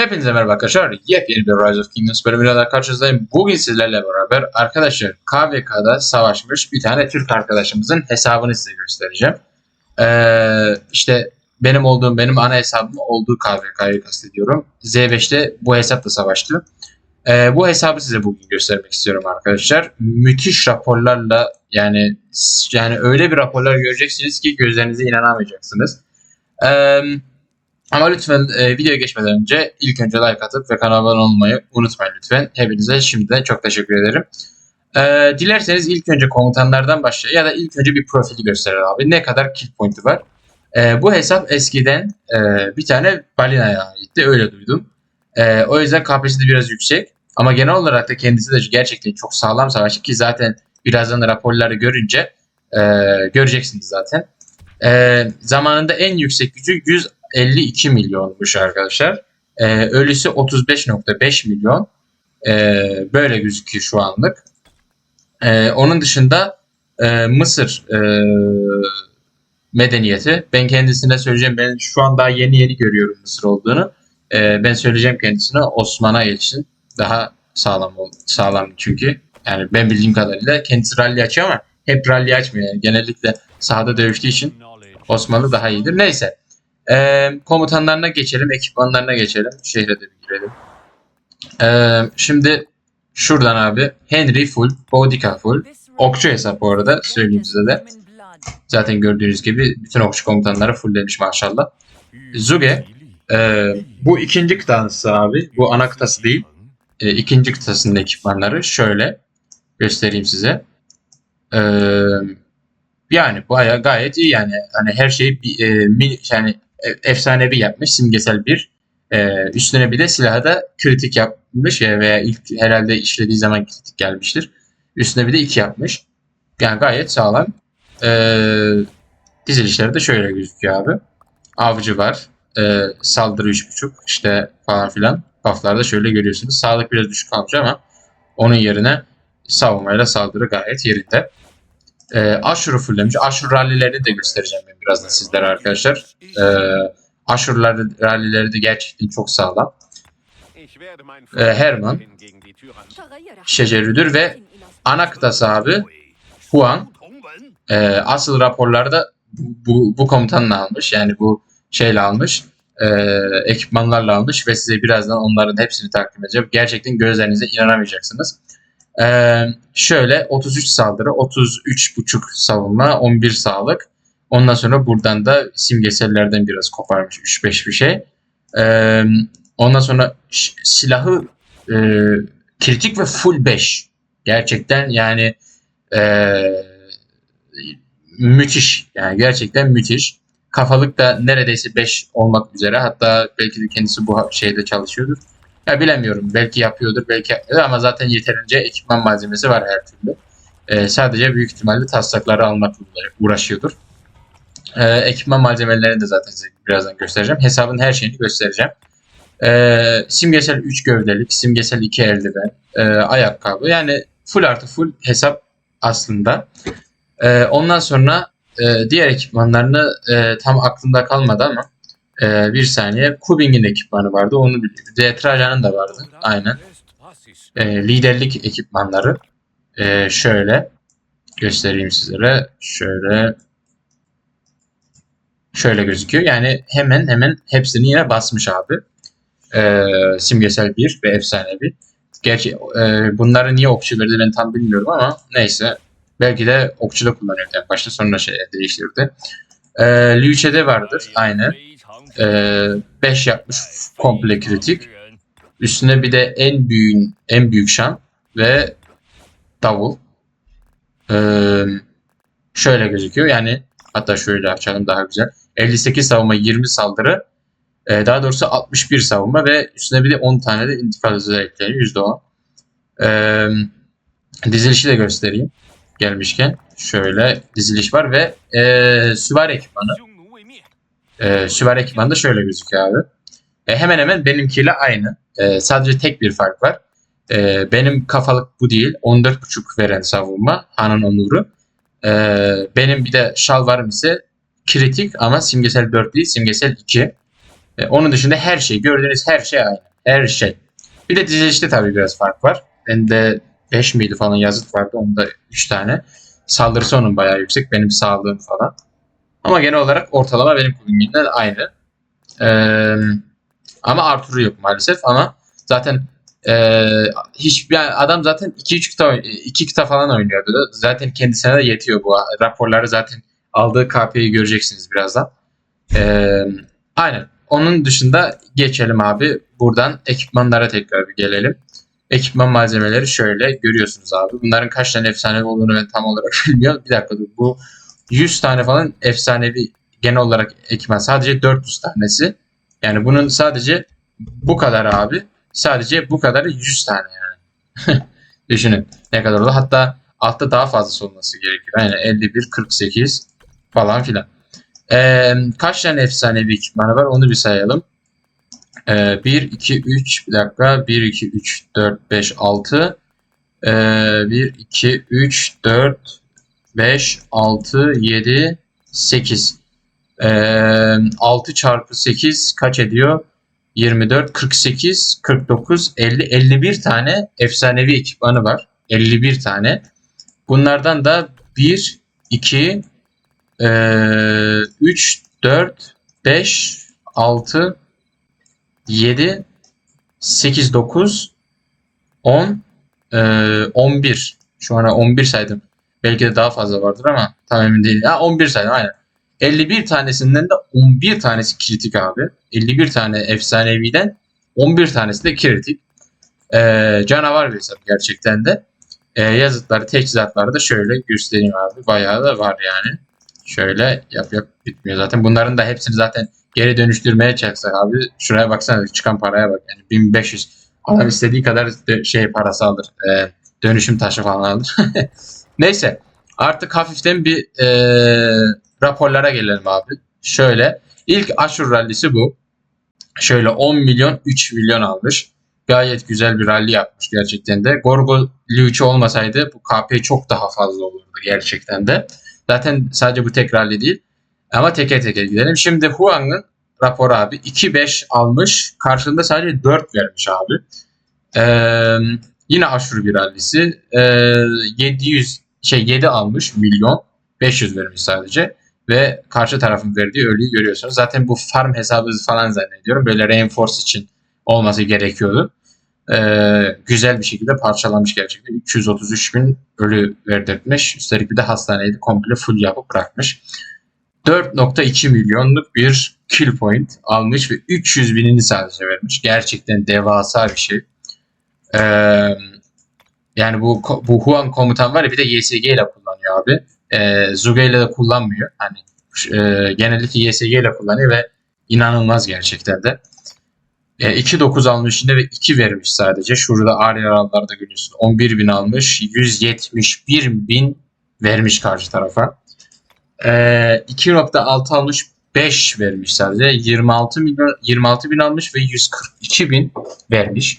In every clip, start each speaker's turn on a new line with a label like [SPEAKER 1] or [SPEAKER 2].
[SPEAKER 1] Hepinize merhaba arkadaşlar. Yepyeni bir Rise of Kingdoms bölümüyle daha karşınızdayım. Bugün sizlerle beraber arkadaşlar KVK'da savaşmış bir tane Türk arkadaşımızın hesabını size göstereceğim. Ee, işte benim olduğum, benim ana hesabım olduğu KVK'yı kastediyorum. Z5'te bu hesapla savaştı. Ee, bu hesabı size bugün göstermek istiyorum arkadaşlar. Müthiş raporlarla yani yani öyle bir raporlar göreceksiniz ki gözlerinize inanamayacaksınız. Eee ama lütfen e, videoya geçmeden önce ilk önce like atıp ve kanala abone olmayı unutmayın lütfen. Hepinize şimdiden çok teşekkür ederim. E, dilerseniz ilk önce komutanlardan başlayalım ya da ilk önce bir profili gösterelim abi. Ne kadar kill point'i var. E, bu hesap eskiden e, bir tane balinaya aitti öyle duydum. E, o yüzden KP'si de biraz yüksek. Ama genel olarak da kendisi de gerçekten çok sağlam savaşçı ki zaten birazdan raporları görünce e, göreceksiniz zaten. E, zamanında en yüksek gücü 100 52 milyonmuş arkadaşlar. Ee, ölüsü 35.5 milyon. Ee, böyle gözüküyor şu anlık. Ee, onun dışında e, Mısır e, medeniyeti. Ben kendisine söyleyeceğim. Ben şu an daha yeni yeni görüyorum Mısır olduğunu. Ee, ben söyleyeceğim kendisine Osman'a geçsin. Daha sağlam sağlam çünkü. Yani ben bildiğim kadarıyla kendisi rally açıyor ama hep rally açmıyor. Yani genellikle sahada dövüştüğü için Osmanlı daha iyidir. Neyse. Ee, komutanlarına geçelim, ekipmanlarına geçelim. Şehre de bir girelim. Ee, şimdi şuradan abi Henry full, Boudica full. Okçu hesap bu arada söyleyeyim size de. Zaten gördüğünüz gibi bütün okçu komutanları fulllemiş maşallah. Zuge e, bu ikinci kıtası abi. Bu ana kıtası değil. E, ikinci kıtasının ekipmanları şöyle göstereyim size. E, yani bayağı gayet iyi yani. Hani her bir, e, mi- yani efsanevi yapmış simgesel bir. Ee, üstüne bir de silahı da kritik yapmış ya veya ilk herhalde işlediği zaman kritik gelmiştir. Üstüne bir de iki yapmış. Yani gayet sağlam. Ee, dizilişleri de şöyle gözüküyor abi. Avcı var. Ee, saldırı 3.5 işte falan filan. Buff'larda şöyle görüyorsunuz. Sağlık biraz düşük kalmış ama onun yerine savunmayla saldırı gayet yerinde. E, Ashur'u fulllemiş. Ashur rallilerini de göstereceğim ben birazdan sizlere arkadaşlar. E, Ashur rallileri de gerçekten çok sağlam.
[SPEAKER 2] Ee, Herman,
[SPEAKER 1] Şecerüdür ve ana kıtası abi Huan. E, asıl raporlarda bu, bu komutanla almış. Yani bu şeyle almış. E, ekipmanlarla almış ve size birazdan onların hepsini takdim edeceğim. Gerçekten gözlerinize inanamayacaksınız. Ee, şöyle 33 saldırı, 33.5 savunma, 11 sağlık. Ondan sonra buradan da simgesellerden biraz koparmış 3-5 bir şey. Ee, ondan sonra silahı e, kritik ve full 5. Gerçekten yani e, müthiş. Yani gerçekten müthiş. Kafalık da neredeyse 5 olmak üzere. Hatta belki de kendisi bu şeyde çalışıyordur. Ya bilemiyorum. Belki yapıyordur, belki yapmıyordur ama zaten yeterince ekipman malzemesi var her türlü. Ee, sadece büyük ihtimalle taslakları almakla uğraşıyordur. Ee, ekipman malzemelerini de zaten size birazdan göstereceğim. Hesabın her şeyini göstereceğim. Ee, simgesel 3 gövdelik, simgesel 2 eldiven, e, ayakkabı. Yani full artı full hesap aslında. Ee, ondan sonra e, diğer ekipmanlarını e, tam aklımda kalmadı ama ee, bir saniye. Kubing'in ekipmanı vardı. Onu. Detrajan'ın da vardı. Aynen. Ee, liderlik ekipmanları. Ee, şöyle göstereyim sizlere. Şöyle şöyle gözüküyor. Yani hemen hemen hepsini yine basmış abi. Ee, simgesel bir ve efsanevi. Gerçi e, bunları niye okçu verdi ben tam bilmiyorum ama neyse. Belki de okçuda kullanıyordu en başta sonra şey değiştirdi. Ee, Liuche'de vardır. Aynen. 5 yapmış komple kritik. Üstüne bir de en büyük en büyük şan ve davul. Ee, şöyle gözüküyor. Yani hatta şöyle açalım daha güzel. 58 savunma 20 saldırı. Ee, daha doğrusu 61 savunma ve üstüne bir de 10 tane de intifal hızı ekleniyor. %10. Ee, dizilişi de göstereyim. Gelmişken şöyle diziliş var ve e, süvari ekipmanı. E, süvari ekipmanı da şöyle gözüküyor abi. E, hemen hemen benimkiyle aynı. E, sadece tek bir fark var. E, benim kafalık bu değil. 14.5 veren savunma. Han'ın onuru. E, benim bir de şalvarım ise kritik ama simgesel 4 değil simgesel 2. E, onun dışında her şey gördüğünüz her şey aynı. her şey. Bir de dizilişte tabii biraz fark var. Bende 5 miydi falan yazıt vardı. Onda 3 tane. Saldırısı onun bayağı yüksek. Benim sağlığım falan. Ama genel olarak ortalama benim kulübümden aynı. Ee, ama Arthur'u yok maalesef ama zaten ee, hiç yani adam zaten 2-3 kitap 2 kitap falan oynuyordu. Zaten kendisine de yetiyor bu. Raporları zaten aldığı KP'yi göreceksiniz birazdan. Ee, aynen. Onun dışında geçelim abi. Buradan ekipmanlara tekrar bir gelelim. Ekipman malzemeleri şöyle görüyorsunuz abi. Bunların kaç tane efsanevi olduğunu ben tam olarak bilmiyorum. Bir dakika dur. Bu 100 tane falan efsanevi genel olarak ekipman. Sadece 400 tanesi. Yani bunun sadece bu kadar abi. Sadece bu kadar 100 tane yani. Düşünün ne kadar oldu. Hatta altta daha fazlası olması gerekiyor. Yani 51, 48 falan filan. Ee, kaç tane efsanevi ekipmanı var onu bir sayalım. Ee, 1, 2, 3 bir dakika. 1, 2, 3, 4, 5, 6. Ee, 1, 2, 3, 4, 5, 6, 7, 8. Ee, 6 çarpı 8 kaç ediyor? 24, 48, 49, 50, 51 tane efsanevi ekipmanı var. 51 tane. Bunlardan da 1, 2, 3, 4, 5, 6, 7, 8, 9, 10, 11. Şu an 11 saydım. Belki de daha fazla vardır ama tam emin değilim. Ha, 11 saydım aynen. 51 tanesinden de 11 tanesi kritik abi. 51 tane efsaneviden 11 tanesi de kritik. Ee, canavar bir hesap gerçekten de. Ee, yazıtları, teçhizatları da şöyle göstereyim abi. Bayağı da var yani. Şöyle yap yap bitmiyor zaten. Bunların da hepsini zaten geri dönüştürmeye çalışsak abi. Şuraya baksana çıkan paraya bak. Yani 1500. Adam istediği kadar şey parası alır. Ee, dönüşüm taşı falan alır. Neyse. Artık hafiften bir ee, raporlara gelelim abi. Şöyle. ilk Aşur rallisi bu. Şöyle 10 milyon 3 milyon almış. Gayet güzel bir rally yapmış gerçekten de. Gorgo Liuchi olmasaydı bu KP çok daha fazla olurdu gerçekten de. Zaten sadece bu tek rally değil. Ama teke teke gidelim. Şimdi Huang'ın raporu abi 2-5 almış. Karşılığında sadece 4 vermiş abi. Ee, yine aşırı bir rallisi. Ee, 700 şey 7 almış milyon. 500 vermiş sadece. Ve karşı tarafın verdiği ölüyü görüyorsunuz. Zaten bu farm hesabı falan zannediyorum. Böyle reinforce için olması gerekiyordu. Ee, güzel bir şekilde parçalamış gerçekten. 333 bin ölü verdirtmiş. Üstelik bir de hastaneyi komple full yapıp bırakmış. 4.2 milyonluk bir kill point almış ve 300 binini sadece vermiş. Gerçekten devasa bir şey. Ee, yani bu bu Huan komutan var ya bir de YSG ile kullanıyor abi. Ee, Zuge ile de kullanmıyor. Hani e, genellikle YSG ile kullanıyor ve inanılmaz gerçekten de. E, 2.9 almış yine ve 2 vermiş sadece. Şurada ağır yaralılarda görüyorsun. 11 bin almış. 171 bin vermiş karşı tarafa. E, 2.6 almış. 5 vermiş sadece. 26 milyon 26 bin almış ve 142 bin vermiş.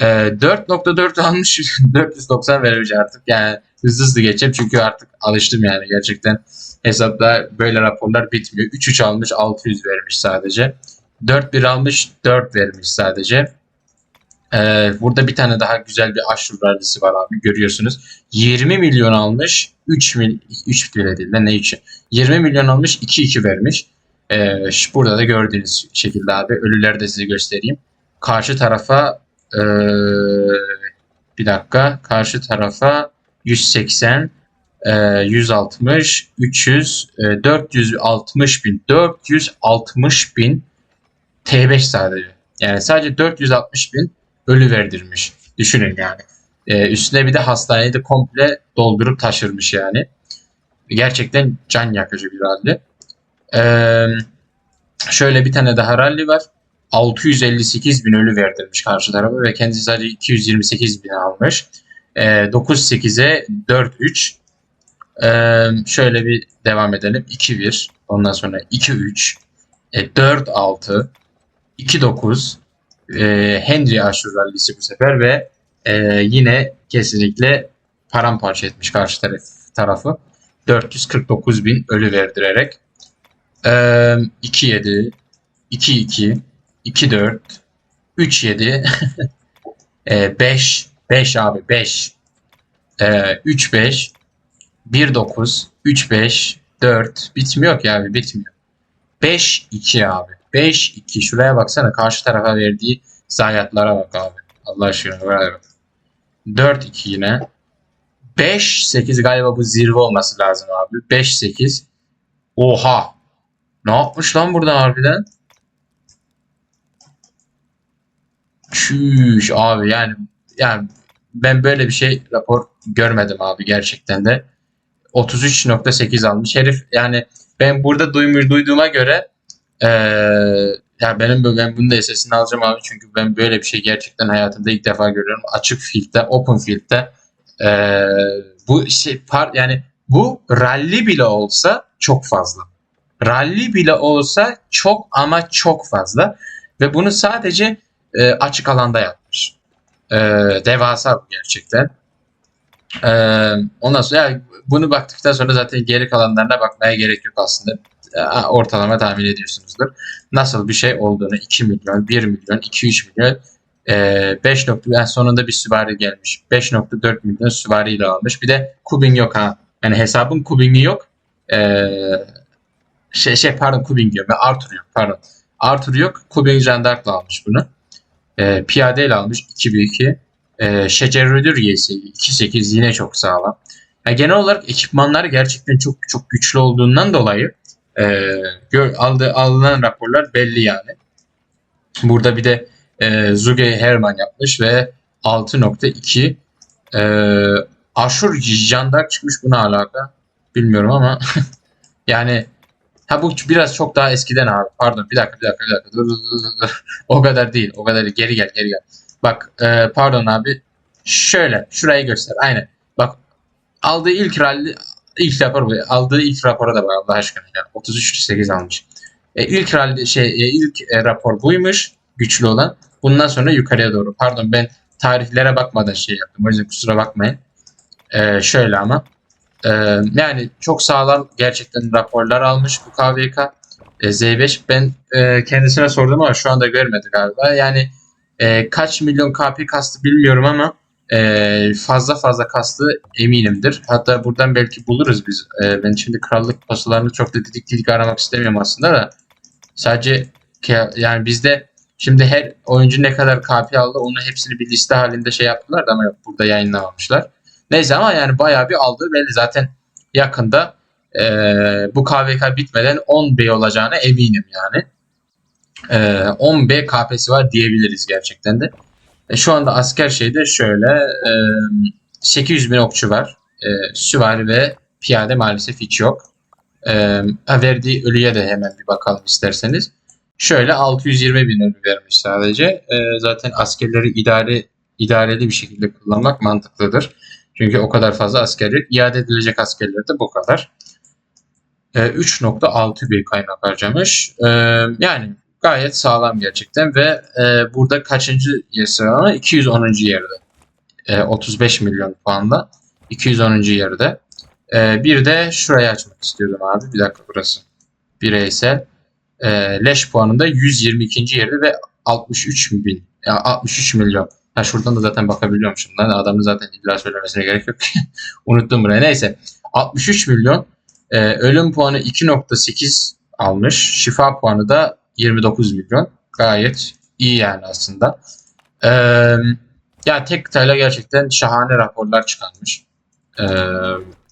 [SPEAKER 1] E, 4.4 almış. 490 vermiş artık. Yani hızlı hızlı geçeceğim çünkü artık alıştım yani gerçekten hesapta böyle raporlar bitmiyor. 3.3 almış 600 vermiş sadece. 4-1 almış 4 vermiş sadece. Ee, burada bir tane daha güzel bir aşure rallisi var abi görüyorsunuz. 20 milyon almış 3 mil 3 bile değil de ne için? 20 milyon almış 2-2 vermiş. Ee, burada da gördüğünüz şekilde abi ölüleri de size göstereyim. Karşı tarafa ee, bir dakika karşı tarafa 180 ee, 160 300 e, 460 bin 460 bin T5 sadece. Yani sadece 460 bin ölü verdirmiş. Düşünün yani. Ee, üstüne bir de hastaneyi de komple doldurup taşırmış yani. Gerçekten can yakıcı bir rally. Ee, şöyle bir tane daha rally var. 658 bin ölü verdirmiş karşı tarafa ve kendisi sadece 228 bin almış. Ee, 9-8'e 4-3. Ee, şöyle bir devam edelim. 2-1. Ondan sonra 2-3. E, 4-6. 2-9 e, Henry Aşur rallisi bu sefer ve e, yine kesinlikle paramparça etmiş karşı taraf, tarafı. 449 bin ölü verdirerek. E, 2-7 2-2 2-4 3 7 e, 5 5 abi 5 e, 3 5 1 9 3 5 4 bitmiyor ki abi bitmiyor. 5 2 abi. 5 2 şuraya baksana karşı tarafa verdiği zayiatlara bak abi. Allah aşkına buraya bak. 4 2 yine. 5 8 galiba bu zirve olması lazım abi. 5 8 Oha. Ne yapmış lan burada harbiden? Çüş abi yani yani ben böyle bir şey rapor görmedim abi gerçekten de. 33.8 almış herif yani ben burada duymuş duyduğuma göre eee ya benim ben bunun da SS'ini alacağım abi çünkü ben böyle bir şey gerçekten hayatımda ilk defa görüyorum. Açık field'de, open field'de eee, bu şey par yani bu rally bile olsa çok fazla. Rally bile olsa çok ama çok fazla ve bunu sadece e, açık alanda yapmış. E, devasa bu gerçekten. E, ondan sonra yani bunu baktıktan sonra zaten geri kalanlarına bakmaya gerek yok aslında. E, ortalama tahmin ediyorsunuzdur. Nasıl bir şey olduğunu 2 milyon, 1 milyon, 2-3 milyon e, 5 nokta yani sonunda bir süvari gelmiş. 5.4 milyon süvariyle almış. Bir de Kubing yok ha. Yani hesabın Kubing'i yok. E, şey, şey pardon Kubing diyorum. Ben Arthur yok pardon. Arthur yok. Kubing Jandark'la almış bunu. E, Piyade ile almış 2-1-2. E, Şecerödür YS'yi 2-8 yine çok sağlam. Yani genel olarak ekipmanlar gerçekten çok çok güçlü olduğundan dolayı e, gör, aldığı, alınan raporlar belli yani. Burada bir de e, Zuge Herman yapmış ve 6.2 e, Aşur Jandark çıkmış buna alaka. Bilmiyorum ama yani Ha bu biraz çok daha eskiden abi. Pardon bir dakika bir dakika bir dakika. Dur, dur, dur, dur. O kadar değil. O kadar değil. Geri gel geri gel. Bak e, pardon abi. Şöyle şurayı göster. Aynen. Bak aldığı ilk rally ilk rapor bu. Aldığı ilk rapora da bak Allah aşkına ya. 33.8 almış. E, ilk rally şey e, ilk e, rapor buymuş. Güçlü olan. Bundan sonra yukarıya doğru. Pardon ben tarihlere bakmadan şey yaptım. O yüzden kusura bakmayın. E, şöyle ama. Ee, yani çok sağlam gerçekten raporlar almış bu KVK. Ee, Z5 ben e, kendisine sordum ama şu anda görmedi galiba. Yani e, kaç milyon KP kastı bilmiyorum ama e, fazla fazla kastı eminimdir. Hatta buradan belki buluruz biz. E, ben şimdi krallık pasalarını çok da didik didik aramak istemiyorum aslında da. Sadece yani bizde şimdi her oyuncu ne kadar KP aldı onu hepsini bir liste halinde şey yaptılar da ama yok burada yayınlamamışlar. Neyse ama yani bayağı bir aldığı belli. Zaten yakında e, bu KVK bitmeden 10B olacağına eminim yani. E, 10B KP'si var diyebiliriz gerçekten de. E, şu anda asker şeyde şöyle e, 800 bin okçu var. E, süvari ve piyade maalesef hiç yok. E, verdiği ölüye de hemen bir bakalım isterseniz. Şöyle 620 bin ölü vermiş sadece. E, zaten askerleri idare idareli bir şekilde kullanmak mantıklıdır. Çünkü o kadar fazla asker yok. İade edilecek askerler de bu kadar. E, 3.6 bir kaynak harcamış. E, yani gayet sağlam gerçekten ve e, burada kaçıncı yer sıralama? 210. yerde. E, 35 milyon puanla. 210. yerde. E, bir de şurayı açmak istiyordum abi. Bir dakika burası. Bireysel. E, leş puanında 122. yerde ve 63 bin. Ya 63 milyon. Ha şuradan da zaten bakabiliyormuşum. Lan adamın zaten illa söylemesine gerek yok. Unuttum burayı. Neyse. 63 milyon. Ee, ölüm puanı 2.8 almış. Şifa puanı da 29 milyon. Gayet iyi yani aslında. Ee, ya tek kıtayla gerçekten şahane raporlar çıkarmış. Ee,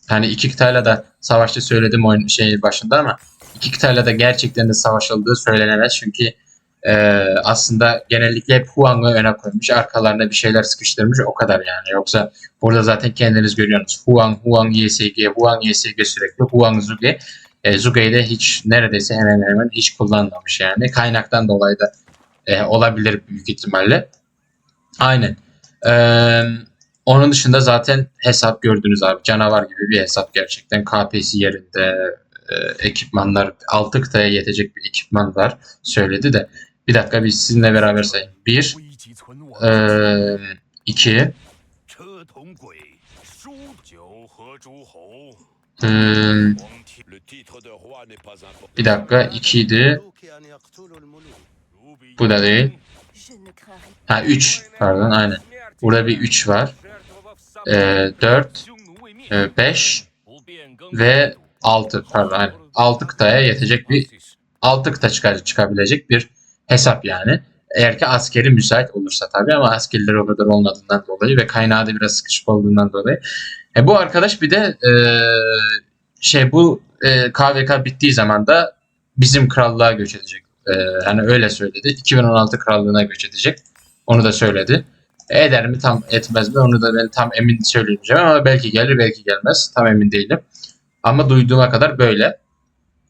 [SPEAKER 1] hani iki kıtayla da savaşta söyledim oyun şey başında ama iki kıtayla da gerçekten de savaşıldığı söylenemez. Çünkü ee, aslında genellikle hep Huang'ı öne koymuş. Arkalarına bir şeyler sıkıştırmış. O kadar yani. Yoksa burada zaten kendiniz görüyorsunuz. Huang, Huang YSG, Huang YSG sürekli. Huang Zuge. E, Zuge'yi de hiç neredeyse hemen hemen hiç kullanmamış yani. Kaynaktan dolayı da e, olabilir büyük ihtimalle. Aynen. Ee, onun dışında zaten hesap gördünüz abi. Canavar gibi bir hesap gerçekten. KP'si yerinde. e, ekipmanlar 6 kıtaya yetecek bir ekipman var. Söyledi de. Bir dakika biz sizinle beraber sayayım. 1 2 Hmm. Bir dakika 2 idi. Bu da değil. Ha 3 pardon aynen. Burada bir 3 var. 4 ee, 5 ve 6 pardon aynen. 6 kıtaya yetecek bir 6 kıta çıkar, çıkabilecek bir hesap yani. Eğer ki askeri müsait olursa tabii ama askerler o kadar olmadığından dolayı ve kaynağı da biraz sıkışık olduğundan dolayı. E, bu arkadaş bir de e, şey bu e, KVK bittiği zaman da bizim krallığa göç edecek. E, hani öyle söyledi. 2016 krallığına göç edecek. Onu da söyledi. Eder mi tam etmez mi onu da ben tam emin söyleyeceğim ama belki gelir belki gelmez. Tam emin değilim. Ama duyduğuma kadar böyle.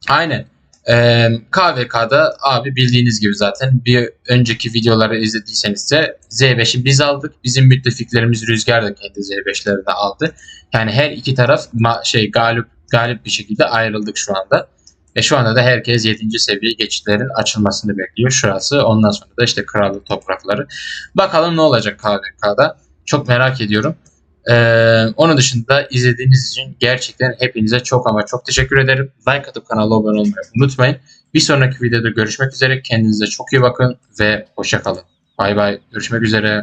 [SPEAKER 1] Aynen. Ee, KVK'da abi bildiğiniz gibi zaten bir önceki videoları izlediyseniz de Z5'i biz aldık. Bizim müttefiklerimiz Rüzgar da kendi Z5'lerini aldı. Yani her iki taraf şey galip galip bir şekilde ayrıldık şu anda. Ve şu anda da herkes 7. seviye geçitlerin açılmasını bekliyor. Şurası ondan sonra da işte krallık toprakları. Bakalım ne olacak KVK'da. Çok merak ediyorum. Ee, onun dışında izlediğiniz için gerçekten hepinize çok ama çok teşekkür ederim. Like atıp kanala abone olmayı unutmayın. Bir sonraki videoda görüşmek üzere. Kendinize çok iyi bakın ve hoşça kalın. Bay bay. Görüşmek üzere.